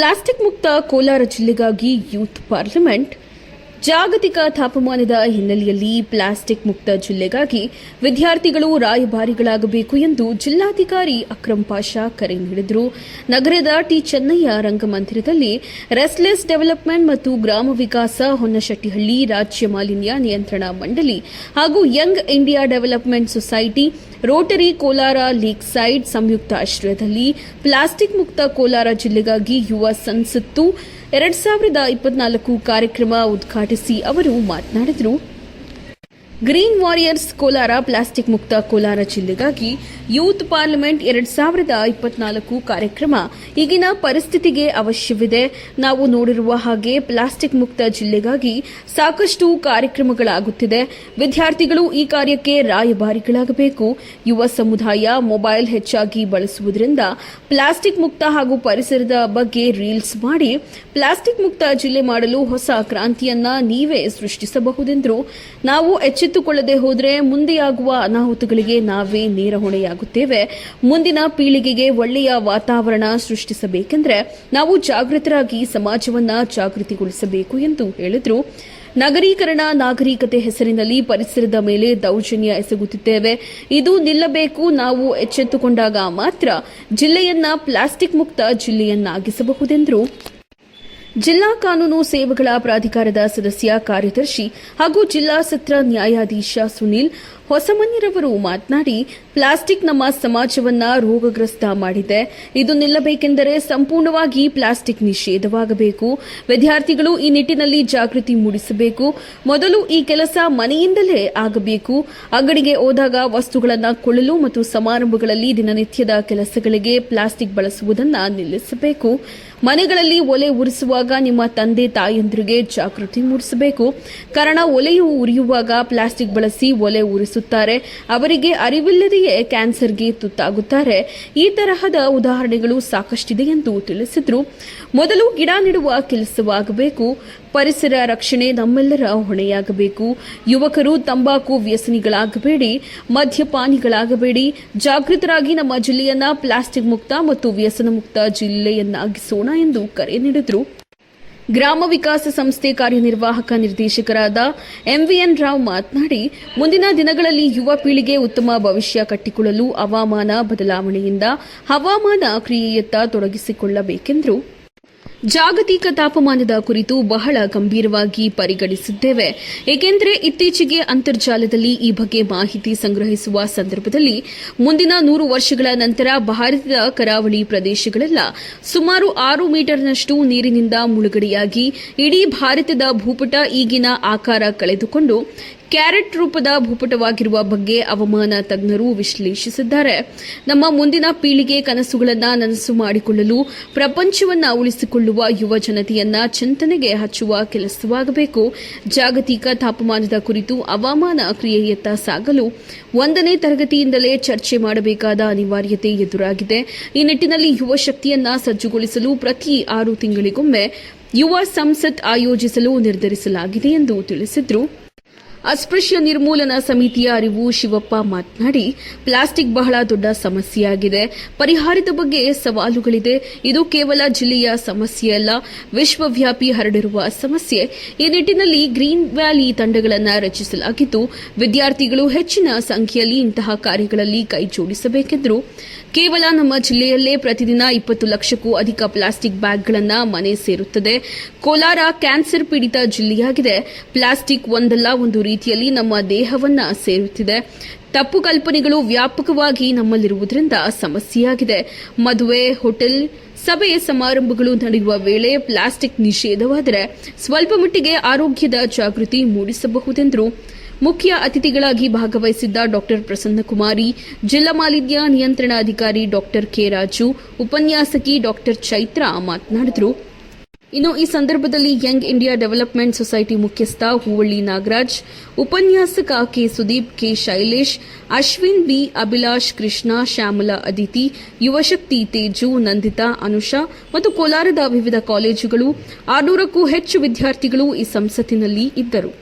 Plastic ಮುಕ್ತ Kolar ಜಿಲ್ಲೆಗಾಗಿ youth parliament ಜಾಗತಿಕ ತಾಪಮಾನದ ಹಿನ್ನೆಲೆಯಲ್ಲಿ ಪ್ಲಾಸ್ಟಿಕ್ ಮುಕ್ತ ಜಿಲ್ಲೆಗಾಗಿ ವಿದ್ಯಾರ್ಥಿಗಳು ರಾಯಭಾರಿಗಳಾಗಬೇಕು ಎಂದು ಜಿಲ್ಲಾಧಿಕಾರಿ ಅಕ್ರಂ ಪಾಷಾ ಕರೆ ನೀಡಿದರು. ನಗರದ ಟಿ ಚೆನ್ನಯ್ಯ ರಂಗಮಂದಿರದಲ್ಲಿ ರೆಸ್ಲೆಸ್ ಡೆವಲಪ್ಮೆಂಟ್ ಮತ್ತು ಗ್ರಾಮ ವಿಕಾಸ ಹೊನ್ನಶೆಟ್ಟಿಹಳ್ಳಿ ರಾಜ್ಯ ಮಾಲಿನ್ಯ ನಿಯಂತ್ರಣ ಮಂಡಳಿ ಹಾಗೂ Young India Development Society Rotary Kolar Lake Side ಸಂಯುಕ್ತ ಆಶ್ರಯದಲ್ಲಿ ಪ್ಲಾಸ್ಟಿಕ್ ಮುಕ್ತ ಕೋಲಾರ ಜಿಲ್ಲೆಗಾಗಿ ಯುವ ಸಂಸತ್ತು ಎರಡ್ ಸಾವಿರದ ಇಪ್ಪತ್ನಾಲ್ಕು ಕಾರ್ಯಕ್ರಮ ಉದ್ಘಾಟಿಸಿ ಅವರು ಮಾತನಾಡಿದರು. ಗ್ರೀನ್ ವಾರಿಯರ್ಸ್ ಕೋಲಾರ ಪ್ಲಾಸ್ಟಿಕ್ ಮುಕ್ತ ಕೋಲಾರ ಜಿಲ್ಲೆಗಾಗಿ ಯೂತ್ ಪಾರ್ಲಿಮೆಂಟ್ ಎರಡ್ ಸಾವಿರದ ಇಪ್ಪತ್ನಾಲ್ಕು ಕಾರ್ಯಕ್ರಮ ಈಗಿನ ಪರಿಸ್ಥಿತಿಗೆ ಅವಶ್ಯವಿದೆ. ನಾವು ನೋಡಿರುವ ಹಾಗೆ ಪ್ಲಾಸ್ಟಿಕ್ ಮುಕ್ತ ಜಿಲ್ಲೆಗಾಗಿ ಸಾಕಷ್ಟು ಕಾರ್ಯಕ್ರಮಗಳಾಗುತ್ತಿದೆ. ವಿದ್ಯಾರ್ಥಿಗಳು ಈ ಕಾರ್ಯಕ್ಕೆ ರಾಯಭಾರಿಗಳಾಗಬೇಕು. ಯುವ ಸಮುದಾಯ ಮೊಬೈಲ್ ಹೆಚ್ಚಾಗಿ ಬಳಸುವುದರಿಂದ ಪ್ಲಾಸ್ಟಿಕ್ ಮುಕ್ತ ಹಾಗೂ ಪರಿಸರದ ಬಗ್ಗೆ ರೀಲ್ಸ್ ಮಾಡಿ ಪ್ಲಾಸ್ಟಿಕ್ ಮುಕ್ತ ಜಿಲ್ಲೆ ಮಾಡಲು ಹೊಸ ಕ್ರಾಂತಿಯನ್ನ ನೀವೇ ಸೃಷ್ಟಿಸಬಹುದೆಂದರು ನಾವು ಎಚ್ಚೆತ್ತುಕೊಳ್ಳದೆ ಹೋದರೆ ಮುಂದೆಯಾಗುವ ಅನಾಹುತಗಳಿಗೆ ನಾವೇ ನೇರ ಹೊಣೆಯಾಗುತ್ತೇವೆ. ಮುಂದಿನ ಪೀಳಿಗೆಗೆ ಒಳ್ಳೆಯ ವಾತಾವರಣ ಸೃಷ್ಟಿಸಬೇಕೆಂದರೆ ನಾವು ಜಾಗೃತರಾಗಿ ಸಮಾಜವನ್ನ ಜಾಗೃತಿಗೊಳಿಸಬೇಕು ಎಂದು ಹೇಳಿದರು. ನಗರೀಕರಣ ನಾಗರಿಕತೆ ಹೆಸರಿನಲ್ಲಿ ಪರಿಸರದ ಮೇಲೆ ದೌರ್ಜನ್ಯ ಎಸಗುತ್ತಿದ್ದೇವೆ. ಇದು ನಿಲ್ಲಬೇಕು ನಾವು ಎಚ್ಚೆತ್ತುಕೊಂಡಾಗ ಮಾತ್ರ ಜಿಲ್ಲೆಯನ್ನ ಪ್ಲಾಸ್ಟಿಕ್ ಮುಕ್ತ ಜಿಲ್ಲೆಯನ್ನಾಗಿಸಬಹುದೆಂದರು. ಜಿಲ್ಲಾ ಕಾನೂನು ಸೇವೆಗಳ ಪ್ರಾಧಿಕಾರದ ಸದಸ್ಯ ಕಾರ್ಯದರ್ಶಿ ಹಾಗೂ ಜಿಲ್ಲಾ ಸತ್ರ ನ್ಯಾಯಾಧೀಶ ಸುನೀಲ್ ಹೊಸಮನಿರವರು ಮಾತನಾಡಿ, ಪ್ಲಾಸ್ಟಿಕ್ ನಮ್ಮ ಸಮಾಜವನ್ನ ರೋಗಗ್ರಸ್ತ ಮಾಡಿದೆ. ಇದು ನಿಲ್ಲಬೇಕೆಂದರೆ ಸಂಪೂರ್ಣವಾಗಿ ಪ್ಲಾಸ್ಟಿಕ್ ನಿಷೇಧವಾಗಬೇಕು. ವಿದ್ಯಾರ್ಥಿಗಳು ಈ ನಿಟ್ಟಿನಲ್ಲಿ ಜಾಗೃತಿ ಮೂಡಿಸಬೇಕು. ಮೊದಲು ಈ ಕೆಲಸ ಮನೆಯಿಂದಲೇ ಆಗಬೇಕು. ಅಂಗಡಿಗೆ ಹೋದಾಗ ವಸ್ತುಗಳನ್ನು ಕೊಳ್ಳಲು ಮತ್ತು ಸಮಾರಂಭಗಳಲ್ಲಿ ದಿನನಿತ್ಯದ ಕೆಲಸಗಳಿಗೆ ಪ್ಲಾಸ್ಟಿಕ್ ಬಳಸುವುದನ್ನು ನಿಲ್ಲಿಸಬೇಕು. ಮನೆಗಳಲ್ಲಿ ಒಲೆ ಉರಿಸುವಾಗ ನಿಮ್ಮ ತಂದೆ ತಾಯಂದಿರಿಗೆ ಜಾಗೃತಿ ಮೂಡಿಸಬೇಕು. ಕಾರಣ, ಒಲೆಯು ಉರಿಯುವಾಗ ಪ್ಲಾಸ್ಟಿಕ್ ಬಳಸಿ ಒಲೆ ಉರಿಸುತ್ತಾರೆ ಅವರಿಗೆ ಅರಿವಿಲ್ಲದೆಯೇ ಕ್ಯಾನ್ಸರ್ಗೆ ತುತ್ತಾಗುತ್ತಾರೆ. ಈ ತರಹದ ಉದಾಹರಣೆಗಳು ಸಾಕಷ್ಟಿದೆ ಎಂದು ತಿಳಿಸಿದರು. ಮೊದಲು ಗಿಡ ನೆಡುವ ಕೆಲಸವಾಗಬೇಕು. ಪರಿಸರ ರಕ್ಷಣೆ ನಮ್ಮೆಲ್ಲರ ಹೊಣೆಯಾಗಬೇಕು. ಯುವಕರು ತಂಬಾಕು ವ್ಯಸನಿಗಳಾಗಬೇಡಿ. ಮದ್ಯಪಾನಿಗಳಾಗಬೇಡಿ. ಜಾಗೃತರಾಗಿ ನಮ್ಮ ಜಿಲ್ಲೆಯನ್ನ ಪ್ಲಾಸ್ಟಿಕ್ ಮುಕ್ತ ಮತ್ತು ವ್ಯಸನ ಮುಕ್ತ ಜಿಲ್ಲೆಯನ್ನಾಗಿಸೋಣ ಎಂದು ಕರೆ ನೀಡಿದರು. ಗ್ರಾಮ ವಿಕಾಸ ಸಂಸ್ಥೆ ಕಾರ್ಯನಿರ್ವಾಹಕ ನಿರ್ದೇಶಕರಾದ ಎಂವಿಎನ್ ರಾವ್ ಮಾತನಾಡಿ, ಮುಂದಿನ ದಿನಗಳಲ್ಲಿ ಯುವ ಪೀಳಿಗೆ ಉತ್ತಮ ಭವಿಷ್ಯ ಕಟ್ಟಿಕೊಳ್ಳಲು ಹವಾಮಾನ ಬದಲಾವಣೆಯಿಂದ ಹವಾಮಾನ ಕ್ರಿಯೆಯತ್ತ ತೊಡಗಿಸಿಕೊಳ್ಳಬೇಕೆಂದರು ಜಾಗತಿಕ ತಾಪಮಾನದ ಕುರಿತು ಬಹಳ ಗಂಭೀರವಾಗಿ ಪರಿಗಣಿಸಿದ್ದೇವೆ. ಏಕೆಂದರೆ ಇತ್ತೀಚೆಗೆ ಅಂತರ್ಜಾಲದಲ್ಲಿ ಈ ಬಗ್ಗೆ ಮಾಹಿತಿ ಸಂಗ್ರಹಿಸುವ ಸಂದರ್ಭದಲ್ಲಿ ಮುಂದಿನ ನೂರು ವರ್ಷಗಳ ನಂತರ ಭಾರತದ ಕರಾವಳಿ ಪ್ರದೇಶಗಳೆಲ್ಲ ಸುಮಾರು ಆರು ಮೀಟರ್ನಷ್ಟು ನೀರಿನಿಂದ ಮುಳುಗಡೆಯಾಗಿ ಇಡೀ ಭಾರತದ ಭೂಪಟ ಈಗಿನ ಆಕಾರ ಕಳೆದುಕೊಂಡು ಕ್ಯಾರೆಟ್ ರೂಪದ ಭೂಪಟವಾಗಿರುವ ಬಗ್ಗೆ ಅವಮಾನ ತಜ್ಞರು ವಿಶ್ಲೇಷಿಸಿದ್ದಾರೆ. ನಮ್ಮ ಮುಂದಿನ ಪೀಳಿಗೆ ಕನಸುಗಳನ್ನು ನನಸು ಮಾಡಿಕೊಳ್ಳಲು, ಪ್ರಪಂಚವನ್ನ ಉಳಿಸಿಕೊಳ್ಳುವ ಯುವ ಜನತೆಯನ್ನ ಚಿಂತನೆಗೆ ಹಚ್ಚುವ ಕೆಲಸವಾಗಬೇಕು. ಜಾಗತಿಕ ತಾಪಮಾನದ ಕುರಿತು ಹವಾಮಾನ ಕ್ರಿಯೆಯತ್ತ ಸಾಗಲು ಒಂದನೇ ತರಗತಿಯಿಂದಲೇ ಚರ್ಚೆ ಮಾಡಬೇಕಾದ ಅನಿವಾರ್ಯತೆ ಎದುರಾಗಿದೆ. ಈ ನಿಟ್ಟಿನಲ್ಲಿ ಯುವ ಶಕ್ತಿಯನ್ನ ಸಜ್ಜುಗೊಳಿಸಲು ಪ್ರತಿ ಆರು ತಿಂಗಳಿಗೊಮ್ಮೆ ಯುವ ಸಂಸತ್ ಆಯೋಜಿಸಲು ನಿರ್ಧರಿಸಲಾಗಿದೆ ಎಂದು ತಿಳಿಸಿದರು. ಅಸ್ಪೃಶ್ಯ ನಿರ್ಮೂಲನಾ ಸಮಿತಿಯ ಅರಿವು ಶಿವಪ್ಪ ಮಾತನಾಡಿ, ಪ್ಲಾಸ್ಟಿಕ್ ಬಹಳ ದೊಡ್ಡ ಸಮಸ್ಯೆಯಾಗಿದೆ. ಪರಿಹಾರದ ಬಗ್ಗೆ ಸವಾಲುಗಳಿದೆ. ಇದು ಕೇವಲ ಜಿಲ್ಲೆಯ ಸಮಸ್ಯೆಯಲ್ಲ ವಿಶ್ವವ್ಯಾಪಿ ಹರಡಿರುವ ಸಮಸ್ಯೆ. ಈ ನಿಟ್ಟಿನಲ್ಲಿ ಗ್ರೀನ್ ವ್ಯಾಲಿ ತಂಡಗಳನ್ನು ರಚಿಸಲಾಗಿದ್ದು, ವಿದ್ಯಾರ್ಥಿಗಳು ಹೆಚ್ಚಿನ ಸಂಖ್ಯೆಯಲ್ಲಿ ಇಂತಹ ಕಾರ್ಯಗಳಲ್ಲಿ ಕೈಜೋಡಿಸಬೇಕೆಂದರು ಕೇವಲ ನಮ್ಮ ಜಿಲ್ಲೆಯಲ್ಲೇ ಪ್ರತಿದಿನ ಇಪ್ಪತ್ತು ಲಕ್ಷಕ್ಕೂ ಅಧಿಕ ಪ್ಲಾಸ್ಟಿಕ್ ಬ್ಯಾಗ್ಗಳನ್ನು ಮನೆ ಸೇರುತ್ತದೆ. ಕೋಲಾರ ಕ್ಯಾನ್ಸರ್ ಪೀಡಿತ ಜಿಲ್ಲೆಯಾಗಿದೆ. ಪ್ಲಾಸ್ಟಿಕ್ ಒಂದಲ್ಲ, ಒಂದು ರೀತಿಯಲ್ಲಿ ನಮ್ಮ ದೇಹವನ್ನ ಸೇರುತ್ತಿದೆ. ತಪ್ಪು ಕಲ್ಪನೆಗಳು ವ್ಯಾಪಕವಾಗಿ ನಮ್ಮಲ್ಲಿರುವುದರಿಂದ ಸಮಸ್ಯೆಯಾಗಿದೆ. ಮದುವೆ, ಹೋಟೆಲ್ ಸಭೆ ಸಮಾರಂಭಗಳು ನಡೆಯುವ ವೇಳೆ ಪ್ಲಾಸ್ಟಿಕ್ ನಿಷೇಧವಾದರೆ ಸ್ವಲ್ಪ ಮಟ್ಟಿಗೆ ಆರೋಗ್ಯದ ಜಾಗೃತಿ ಮೂಡಿಸಬಹುದೆಂದರು. ಮುಖ್ಯ ಅತಿಥಿಗಳಾಗಿ ಭಾಗವಹಿಸಿದ್ದ ಡಾಕ್ಟರ್ ಪ್ರಸನ್ನಕುಮಾರಿ, ಜಿಲ್ಲಾ ಮಾಲಿನ್ಯ ನಿಯಂತ್ರಣಾಧಿಕಾರಿ ಡಾಕ್ಟರ್ ಕೆ. ರಾಜು, ಉಪನ್ಯಾಸಕಿ ಡಾಕ್ಟರ್ ಚೈತ್ರಾ ಮಾತನಾಡಿದರು. ಇನ್ನು ಈ ಸಂದರ್ಭದಲ್ಲಿ ಯಂಗ್ ಇಂಡಿಯಾ ಡೆವಲಪ್ಮೆಂಟ್ ಸೊಸೈಟಿ ಮುಖ್ಯಸ್ಥ ಹೂವಳ್ಳಿ ನಾಗರಾಜ್, ಉಪನ್ಯಾಸಕ K Sudeep, K Shailesh, Ashwin B, Abhilash, Krishna, Shyamala Aditi, Yuvashakti Teju, Nandita, Anusha ಮತ್ತು ಕೋಲಾರದ ವಿವಿಧ ಕಾಲೇಜುಗಳು ಆರುನೂರಕ್ಕೂ ಹೆಚ್ಚು ವಿದ್ಯಾರ್ಥಿಗಳು ಈ ಸಂಸತ್ತಿನಲ್ಲಿ ಇದ್ದರು.